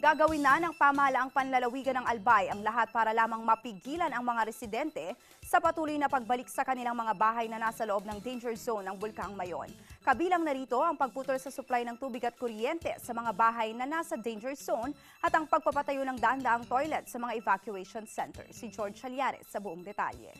Gagawin na ng pamahalaang panlalawigan ng Albay ang lahat para lamang mapigilan ang mga residente sa patuloy na pagbalik sa kanilang mga bahay na nasa loob ng danger zone ng Bulkang Mayon. Kabilang narito ang pagputol sa supply ng tubig at kuryente sa mga bahay na nasa danger zone at ang pagpapatayo ng daan-daang toilet sa mga evacuation center. Si George Chalyares sa buong detalye.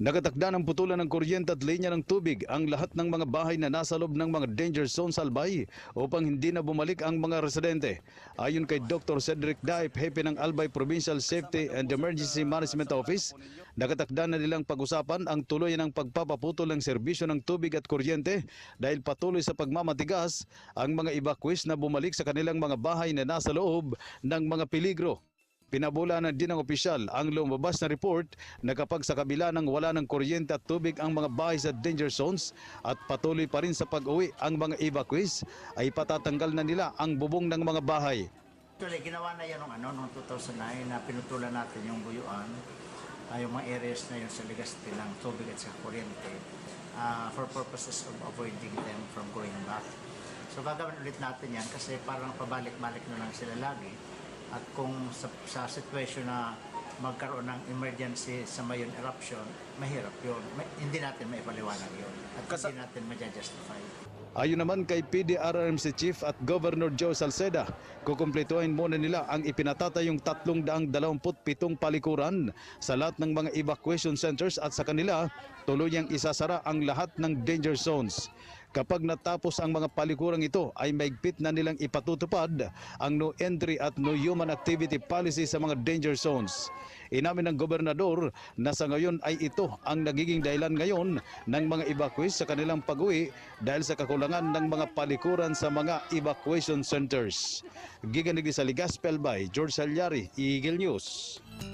Nakatakda ng putulan ng kuryente at linya ng tubig ang lahat ng mga bahay na nasa loob ng mga danger zone sa Albay upang hindi na bumalik ang mga residente. Ayon kay Dr. Cedric Daip, hepe ng Albay Provincial Safety and Emergency Management Office, nakatakda na nilang pag-usapan ang tuloy ng pagpapaputol ng serbisyo ng tubig at kuryente dahil patuloy sa pagmamatigas ang mga evacuees na bumalik sa kanilang mga bahay na nasa loob ng mga peligro. Pinabulanan din ng opisyal ang lumabas na report na kapag sa kabila ng wala ng kuryente at tubig ang mga bahay sa danger zones at patuloy pa rin sa pag-uwi ang mga evacuees ay patatanggal na nila ang bubong ng mga bahay. Actually, ginawa na yan nung, ano, noong 2009 na pinutulan natin yung buyuan, ah, yung mga areas na yun sa Legazpi ng tubig at sa kuryente ah, for purposes of avoiding them from going back. So gagawin ulit natin yan kasi parang pabalik-balik na lang sila lagi. At kung sa, sa situation na magkaroon ng emergency sa mayon eruption, mahirap yun. May, hindi natin maipaliwanag yun. At hindi natin ma-justify. Ayon naman kay PDRRMC Chief at Governor Joe Salceda, kukumpletuhin muna nila ang ipinatatayong 327 palikuran sa lahat ng mga evacuation centers at sa kanila tuluyang isasara ang lahat ng danger zones. Kapag natapos ang mga palikurang ito ay maigpit na nilang ipatutupad ang no entry at no human activity policy sa mga danger zones. Inamin ng gobernador na sa ngayon ay ito ang nagiging dahilan ngayon ng mga evacuees sa kanilang pag-uwi dahil sa kakulangan ng mga palikuran sa mga evacuation centers. Giganig sa Ligaspel by George Salyari, Eagle News.